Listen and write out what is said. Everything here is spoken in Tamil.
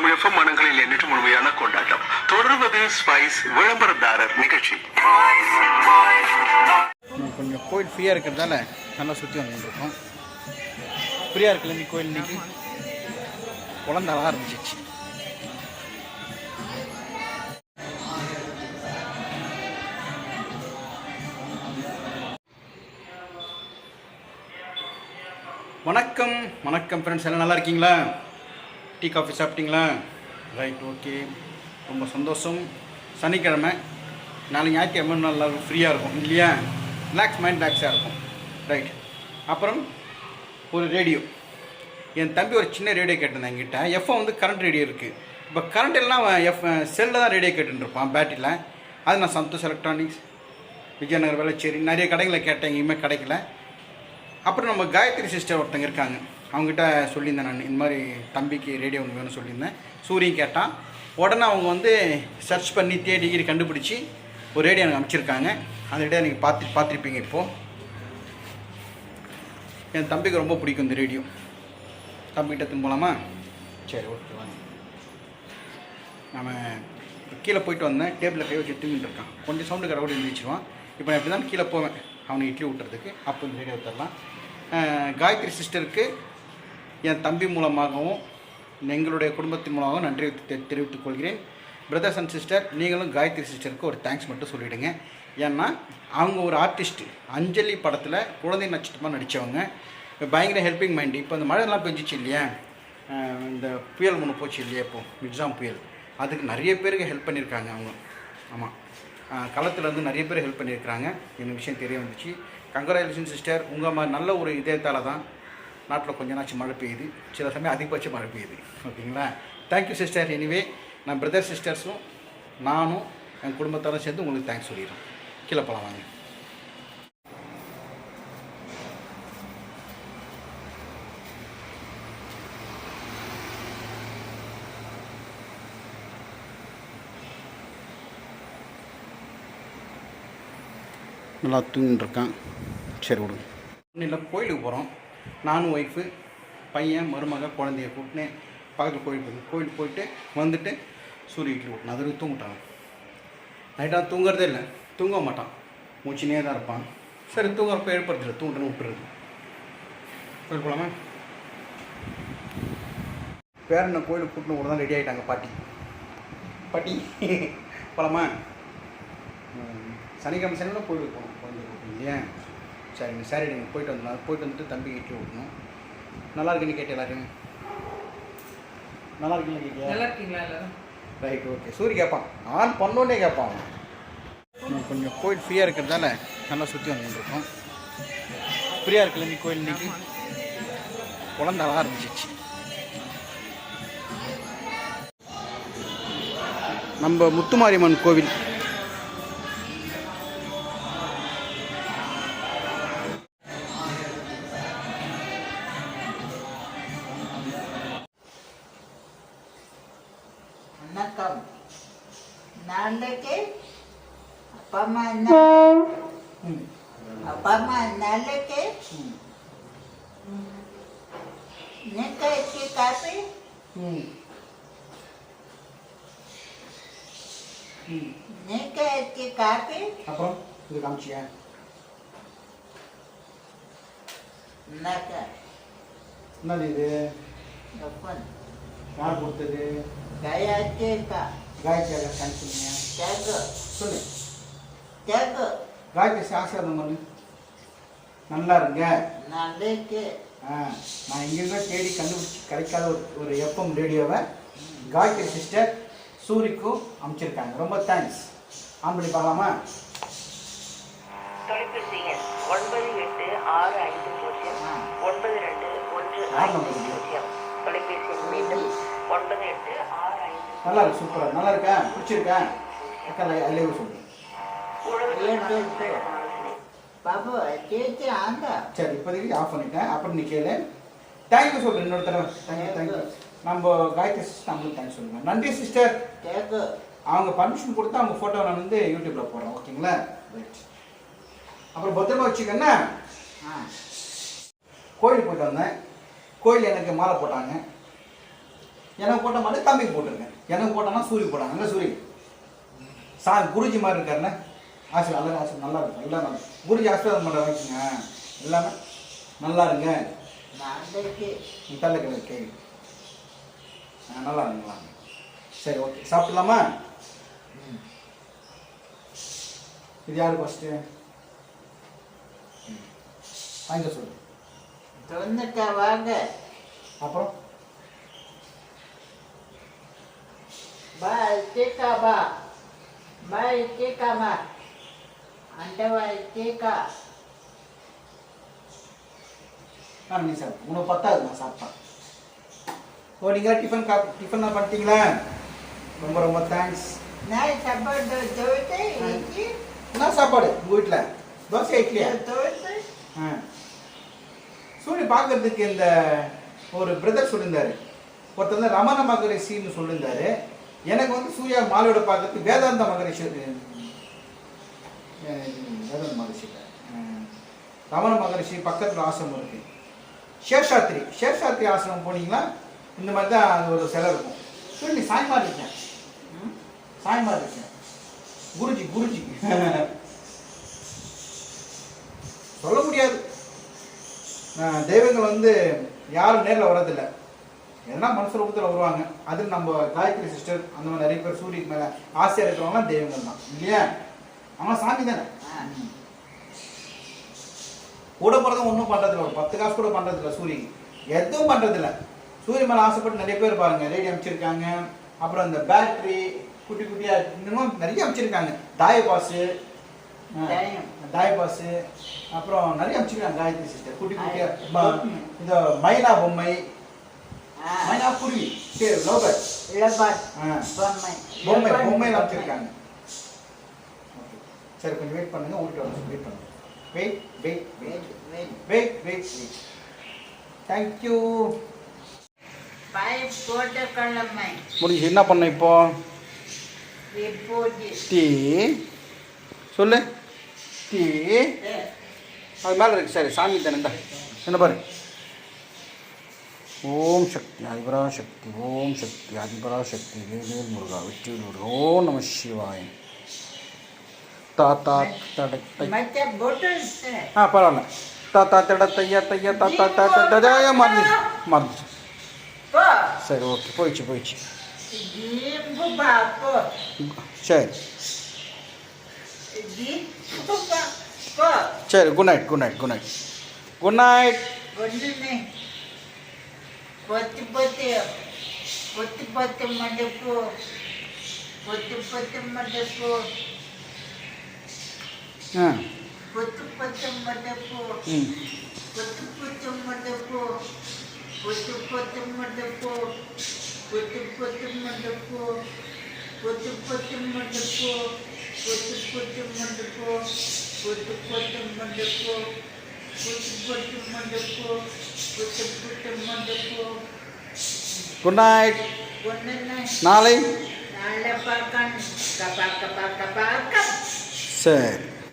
தமிழ் மனங்களில் எண்ணற்ற முழுமையான கொண்டாட்டம். தொடர்வது ஸ்பைஸ் விளம்பரதாரர் நிகழ்ச்சி. கொஞ்சம் கோயில் ஃப்ரீயாக இருக்கிறதால நல்லா சுற்றி வந்துருக்கோம். ஃப்ரீயாக இருக்குல்ல நீ கோயில் இன்னைக்கு? குழந்த அழகாக இருந்துச்சு வணக்கம் வணக்கம் ஃப்ரெண்ட்ஸ் எல்லாம் நல்லா இருக்கீங்களா? டீ காஃபி சாப்பிட்டீங்களா? Right okay. ரொம்ப சந்தோஷம். சனிக்கிழமை நாளைக்கு ஞாயிற்றுக்கிழமை நல்லா ஃப்ரீயாக இருக்கும் இல்லையா? ரிலாக்ஸ் மைண்ட் ரிலாக்ஸாக இருக்கும். ரைட் அப்புறம் ஒரு ரேடியோ என் தம்பி ஒரு சின்ன ரேடியோ கேட்டிருந்தேன் என்கிட்ட. எஃப்எம் வந்து கரண்ட் ரேடியோ இருக்குது இப்போ கரண்ட் எல்லாம் எஃப் செல்லில் தான் ரேடியோ கேட்டுருப்பான் பேட்டரியில் அது நான் சந்தோஷ் எலக்ட்ரானிக்ஸ் விஜயநகர் வேலைச்சேரி நிறைய கடைகளை கேட்டேன் எங்கேயுமே கிடைக்கல. அப்புறம் நம்ம காயத்ரி சிஸ்டர் ஒருத்தங்க இருக்காங்க. அவங்ககிட்ட சொல்லியிருந்தேன் நான் இந்த மாதிரி தம்பிக்கு ரேடியோ ஒன்று வேணும்னு சொல்லியிருந்தேன். சூரியன் கேட்டான். உடனே அவங்க வந்து சர்ச் பண்ணி தேடி கண்டுபிடிச்சி ஒரு ரேடியோ எனக்கு அமைச்சிருக்காங்க அந்த ரேடியோ நீங்கள் பார்த்து பார்த்துருப்பீங்க இப்போது என் தம்பிக்கு ரொம்ப பிடிக்கும் இந்த ரேடியோ. தம்பிக்கிட்ட எடுத்துன்னு போகலாமா சரி ஓகே வாங்க. நம்ம கீழே போயிட்டு வந்தேன் டேபிளில் கை வச்சு தூங்கிட்டு இருக்கான். கொஞ்சம் சவுண்டு கடவுள் எழுந்திரிச்சிருவான் இப்போ நான் இப்படி தான் கீழே போவேன். அவனை இட்லி விட்டுறதுக்கு அப்போ இந்த ரேடியோ தரலாம். காயத்ரி சிஸ்டருக்கு என் தம்பி மூலமாகவும் எங்களுடைய குடும்பத்தின் மூலமாகவும் நன்றி தெரிவித்துக் கொள்கிறேன். பிரதர்ஸ் அண்ட் சிஸ்டர் நீங்களும் காயத்ரி சிஸ்டருக்கு ஒரு தேங்க்ஸ் மட்டும் சொல்லிவிடுங்க ஏன்னா அவங்க ஒரு ஆர்டிஸ்ட்டு அஞ்சலி படத்தில் குழந்தை நட்சத்திரமாக நடித்தவங்க பயங்கர ஹெல்பிங் மைண்ட் இப்போ இந்த மழைலாம் பெஞ்சிச்சு இல்லையா? இந்த புயல் ஒன்று போச்சு இல்லையா இப்போ? மிக்ஸாம் புயல். அதுக்கு நிறைய பேருக்கு ஹெல்ப் பண்ணியிருக்காங்க அவங்க. ஆமாம் களத்தில் வந்து நிறைய பேர் ஹெல்ப் பண்ணியிருக்காங்க இந்த விஷயம் தெரிய வந்துச்சு. கங்கராஜுலேஷன் சிஸ்டர் உங்கள் மாதிரி நல்ல ஒரு இதயத்தால் தான் நாட்டில் கொஞ்ச நாச்சும் மழை பெய்யுது. சில சமயம் அதிகபட்ச மழை பெய்யுது. ஓகேங்களா? தேங்க்யூ சிஸ்டர் எனிவே நான் பிரதர் சிஸ்டர்ஸும் நானும் என் குடும்பத்தாரும் சேர்ந்து உங்களுக்கு தேங்க்ஸ் சொல்லிடுறேன் கீழே போகலாம் வாங்க. நல்லா தூங்கிட்டு இருக்கான். சரி விடுங்க இல்லை கோயிலுக்கு போகிறோம் நானும் ஒய்ஃபு பையன் மருமக குழந்தைய கூப்பிட்டு பக்கத்தில் கோயில் போயிருந்தேன் கோயிலுக்கு போயிட்டு வந்துட்டு சூரிய இட்லி விட்டணும் அது வரைக்கும் தூங்கிட்டான். நைட்டாக தூங்குறதே இல்லை தூங்க மாட்டான். மூச்சினே தான் இருப்பான். சரி தூங்குறப்ப எழுப்புறதில்ல தூண்டுன்னு விட்டுருது கோயில் போகலாமா பேரனை கோயிலுக்கு கூட்டின கூட தான் ரெடி ஆகிட்டாங்க பாட்டி பாட்டி போகலாமா சனிக்கிழமை சனிக்கிழமை கோயிலுக்கு போகணும் குழந்தை கூட்டின்னு இல்லையா? சரிங்க சரி நீங்கள் போயிட்டு வந்துடலாம் போயிட்டு வந்துட்டு தம்பி இட்லி விடணும் நல்லா இருக்குன்னு கேட்டு எல்லாரும் நல்லா இருக்குன்னு கேட்டியா? நல்லா இருக்கீங்களா எல்லாரும்? ரைட் ஓகே சூரிய கேட்பான் ஆன் பண்ணோன்னே கேட்பான் கொஞ்சம் கோயில் ஃப்ரீயாக இருக்கிறதால நல்லா சுற்றி வந்துருக்கோம் ஃப்ரீயாக இருக்குல்ல நீ கோயில் இன்னைக்கு? குழந்த அழகாக இருந்துச்சு நம்ம முத்துமாரியம்மன் கோவில். வணக்கம் நாளைக்கு அப்பா அம்மா என்ன ம் அப்பா அம்மா நாளைக்கு நிக்கி காப்பி ம் ம் நிக்கி காப்பி அப்புறம் இது காமிச்சியா நக்க என்னது கொடுத்தது கயாச்சேக்கா காயத்ரி தேங்க்ஸ் பண்ணுங்க தேக்கு சொல்லு தேக்கு காயத்ரி ஆசீர்வாதம் பண்ணு நல்லா இருங்க நாளைக்கு ஆ, நான் எங்கெங்க தேடி கண்டுபிடிச்சி கிடைக்காத ஒரு ஒரு எஃப்எம் ரேடியோவை காயத்ரி சிஸ்டர் சூரிக்கும் அமைச்சிருக்காங்க ரொம்ப தேங்க்ஸ் ஆன் பண்ணி பார்க்கலாமா தொலைபேசி எண் ஒன்பது எட்டு ஆறு ஐந்து பூஜ்ஜியம். ஒன்பது ரெண்டு ஒன்று ஐந்து பூஜ்ஜியம். தொலைபேசி எண் மீண்டும் ஒன்பது எட்டு ஆறு ஐந்து நல்லா இருக்கு. சூப்பராக நல்லா இருக்கா பிடிச்சிருக்கா அக்கா அல்லையும் சொல்லுங்கள் பாபு கேட்டு ஆங்க சரி இப்போதைக்கு ஆஃப் பண்ணிட்டேன். அப்புறம் நீ கேளு. தேங்க்யூ சொல்கிறேன் இன்னொரு தடவை. தேங்க்யூ தேங்க்யூ நம்ம காயத்ரி சிஸ்டர் அவங்களுக்கு தேங்க்ஸ் சொல்லுங்கள் நன்றி சிஸ்டர் தேங்க்யூ அவங்க பர்மிஷன் கொடுத்து அவங்க ஃபோட்டோ நான் வந்து யூடியூப்பில் போடுறேன். ஓகேங்களா? ரைட் அப்புறம் பத்திரமா வச்சுக்கண்ணா கோயில் போயிட்டு வந்தேன். கோயில் எனக்கு மாலை போட்டாங்க. எனக்கு போட்ட மாலை தம்பிக்கு போட்டிருக்கேன். எனக்கு போட்டோன்னா சூரிய போடாங்க நல்ல சூரிய சா குருஜி மாதிரி இருக்காருண்ணே ஆசை நல்ல ஆசை நல்லா இருக்கு நல்லா நல்லா குருஜி ஆசீர்வாதம் பண்ணுற வைக்குங்க எல்லாமே நல்லா இருங்க. தள்ள கிடக்கு கேள்வி ஆ நல்லா இருங்க நல்லா இருங்க. சரி ஓகே. சாப்பிடலாமா? இது யாரு ஃபஸ்ட்டு வாங்க சொல்லு. தொண்ணுக்கா வாங்க. அப்புறம்? பா இக்கா பா பா இக்கா அண்டவா இக்கா ஆ நீ சாப்பிடு உனக்கு பத்தாது நான் சாப்பிட்டேன் ஓ நீங்கள் டிஃபன் கா டிஃபன்லாம் பண்ணிட்டீங்களா? ரொம்ப ரொம்ப தேங்க்ஸ் நான் சாப்பாடு என்ன சாப்பாடு உங்கள் வீட்டில் தோசை இட்லியா? ஆ. சூரிய பார்க்கறதுக்கு இந்த ஒரு பிரதர் சொல்லியிருந்தாரு ஒருத்தர் வந்து ரமண மகரிஷின்னு சொல்லியிருந்தாரு எனக்கு வந்து சூர்யா மாலையோட பார்க்கறதுக்கு வேதாந்த மகரிஷி வேதாந்த மகரிஷியில் ரமண மகரிஷி பக்கத்தில் ஆசிரமம் இருக்கு. சேஷாத்ரி சேஷாத்ரி ஆசிரமம் போனீங்கன்னா இந்த மாதிரி தான் அது ஒரு சிலை இருக்கும். சொல்லி நீ சாய்மா இருக்கேன். ம்? இருக்கேன். குருஜி குருஜி. சொல்ல முடியாது. தெய்வங்கள் வந்து யாரும் நேரில் வர்றதில்லை. எதனா மனசு ரூபத்தில் வருவாங்க? அதில் நம்ம காயத்ரி சிஸ்டர் அந்த மாதிரி நிறைய பேர் சூரியக்கு மேலே ஆசையாக இருக்கிறவங்களாம் தெய்வங்கள் தான். இல்லையா? அவங்க சாமி தானே. கூட பிறந்தவங்க ஒன்றும் பண்ணுறதில்ல ஒரு பத்து காசு கூட பண்ணுறதில்ல சூரியன். எதுவும் பண்ணுறதில்ல சூரியன் மேலே ஆசைப்பட்டு நிறைய பேர் பாருங்க. ரேடியோ அமைச்சிருக்காங்க. அப்புறம் இந்த பேட்டரி குட்டி குட்டியாக இன்னும் நிறைய அமைச்சிருக்காங்க. தாய பாஸு தாயம். தாய் பாஸு அப்புறம் நிறைய அமைச்சிருக்காங்க காயத்ரி சிஸ்டர் குட்டி குட்டியாக இந்த மைனா பொம்மை ಮೈನಾ ಪುರಿ ಸೇರ್ ಲೋಬರ್ ಲೋಬರ್ ಬೊಮ್ಮೈ ಬೊಮ್ಮೈ ಬೊಮ್ಮೈ வச்சிருக்காங்க. சரி கொஞ்சம் வெயிட் பண்ணுங்க. ஊருக்கு வரணும் வெயிட் பண்ணுங்க. Wait wait wait wait wait wait wait thank you pipe போட்டு கிளம்பை முடிஞ்சு என்ன பண்ண இப்போ? டீ. சொல்லு. டீ. அது மேலே இருக்கு. சரி சாமி தானேண்டா என்ன பாரு. ஓம் சக்தி அதிபரா சக்தி ஓம் சக்தி அதிபரா சக்தி வேலியல் முருகா வெற்றி முருகா ஓம் நம சிவாய். தாத்தா தடத்தை ஆ பரவாயில்ல. தாத்தா தடத்தையா தையா தாத்தா தாத்தா மறந்து மறந்து சரி ஓகே. போயிடுச்சு போயிடுச்சு. சரி. சரி good night good night good night good night good night పొత్తి పొత్తి పొత్తి మడపు పొత్తి పొత్తి మడపు ஆ పొత్తి పొత్తి మడపు ம் పొత్తి పొత్తి మడపు పొత్తి పొత్తి మడపు పొత్తి పొత్తి మడపు పొత్తి పొత్తి మడపు పొత్తి పొత్తి మడపు పొత్తి పొత్తి మడపు పొత్తి పొత్తి మడపు పొత్తి పొత్తి మడపు குட் நைட் நாளை சரி